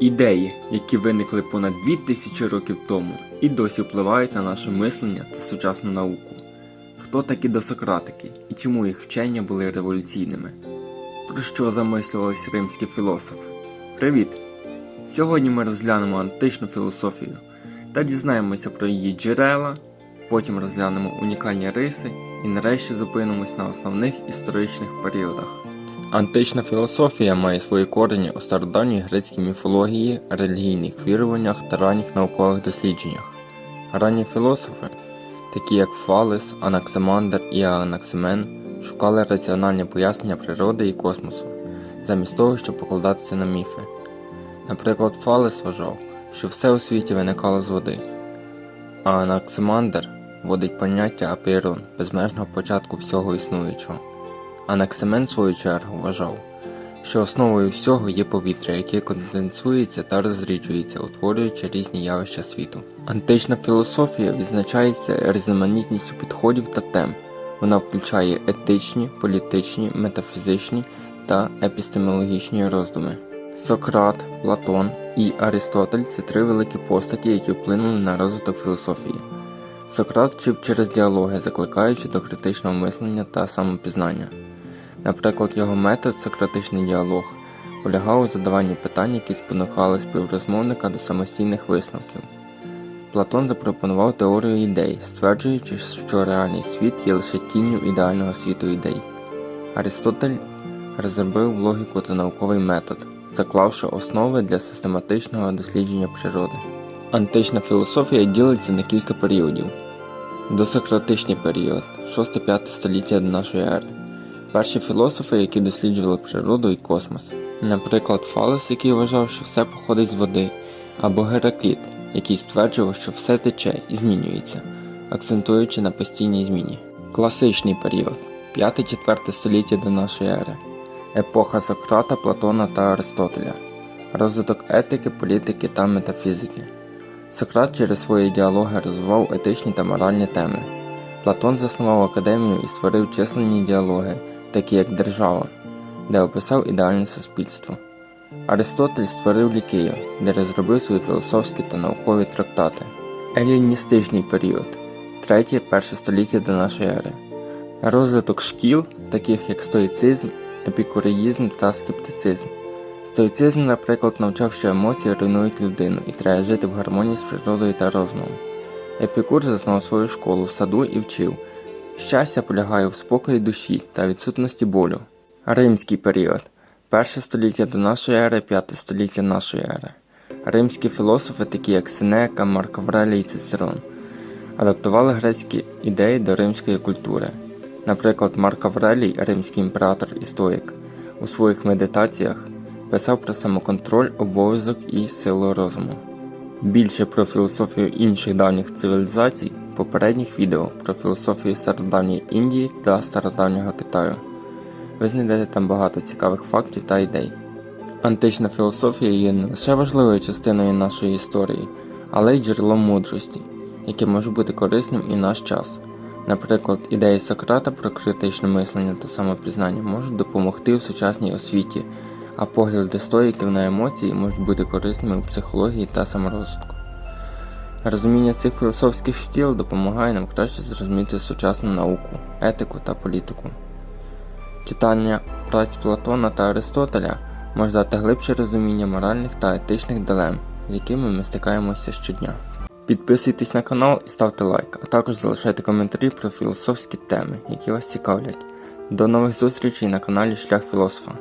Ідеї, які виникли понад 2000 років тому і досі впливають на наше мислення та сучасну науку. Хто такі досократики і чому їх вчення були революційними? Про що замислювались римські філософи? Привіт! Сьогодні ми розглянемо античну філософію та дізнаємося про її джерела, потім розглянемо унікальні риси і нарешті зупинимось на основних історичних періодах. Антична філософія має свої корені у стародавній грецькій міфології, релігійних віруваннях та ранніх наукових дослідженнях. Ранні філософи, такі як Фалес, Анаксимандр і Анаксимен, шукали раціональні пояснення природи і космосу, замість того, щоб покладатися на міфи. Наприклад, Фалес вважав, що все у світі виникало з води, а Анаксимандр вводить поняття апейрон безмежного початку всього існуючого. Анаксимен, в свою чергу, вважав, що основою всього є повітря, яке конденсується та розріджується, утворюючи різні явища світу. Антична філософія відзначається різноманітністю підходів та тем. Вона включає етичні, політичні, метафізичні та епістемологічні роздуми. Сократ, Платон і Аристотель це три великі постаті, які вплинули на розвиток філософії. Сократ вчив через діалоги, закликаючи до критичного мислення та самопізнання. Наприклад, його метод сократичний діалог полягав у задаванні питань, які спонукали співрозмовника до самостійних висновків. Платон запропонував теорію ідей, стверджуючи, що реальний світ є лише тінню ідеального світу ідей. Аристотель розробив логіку та науковий метод, заклавши основи для систематичного дослідження природи. Антична філософія ділиться на кілька періодів. Досократичний період 6-5 століття до нашої ери. Перші філософи, які досліджували природу і космос. Наприклад, Фалес, який вважав, що все походить з води, або Геракліт, який стверджував, що все тече і змінюється, акцентуючи на постійній зміні. Класичний період 5-4 століття до нашої ери. Епоха Сократа, Платона та Аристотеля. Розвиток етики, політики та метафізики. Сократ через свої діалоги розвивав етичні та моральні теми. Платон заснував академію і створив численні діалоги, такі як Держава, де описав ідеальне суспільство. Аристотель створив Лікею, де розробив свої філософські та наукові трактати. Еліністичний період 3-1 століття до нашої ери. Розвиток шкіл, таких як стоїцизм, епікуреїзм та скептицизм. Стоїцизм, наприклад, навчав, що емоції руйнують людину і треба жити в гармонії з природою та розумом. Епікур заснував свою школу в саду і вчив. Щастя полягає в спокої душі та відсутності болю. Римський період. Перше століття до нашої ери, п'яте століття нашої ери. Римські філософи, такі як Сенека, Марк Аврелій і Цицерон, адаптували грецькі ідеї до римської культури. Наприклад, Марк Аврелій, римський імператор і стоїк, у своїх медитаціях писав про самоконтроль, обов'язок і силу розуму. Більше про філософію інших давніх цивілізацій попередніх відео про філософію стародавньої Індії та стародавнього Китаю. Ви знайдете там багато цікавих фактів та ідей. Антична філософія є не лише важливою частиною нашої історії, але й джерелом мудрості, яке може бути корисним і наш час. Наприклад, ідеї Сократа про критичне мислення та самопізнання можуть допомогти в сучасній освіті, а погляди стоїків на емоції можуть бути корисними у психології та саморозвитку. Розуміння цих філософських шкіл допомагає нам краще зрозуміти сучасну науку, етику та політику. Читання праць Платона та Аристотеля може дати глибше розуміння моральних та етичних дилем, з якими ми стикаємося щодня. Підписуйтесь на канал і ставте лайк, а також залишайте коментарі про філософські теми, які вас цікавлять. До нових зустрічей на каналі Шлях Філософа.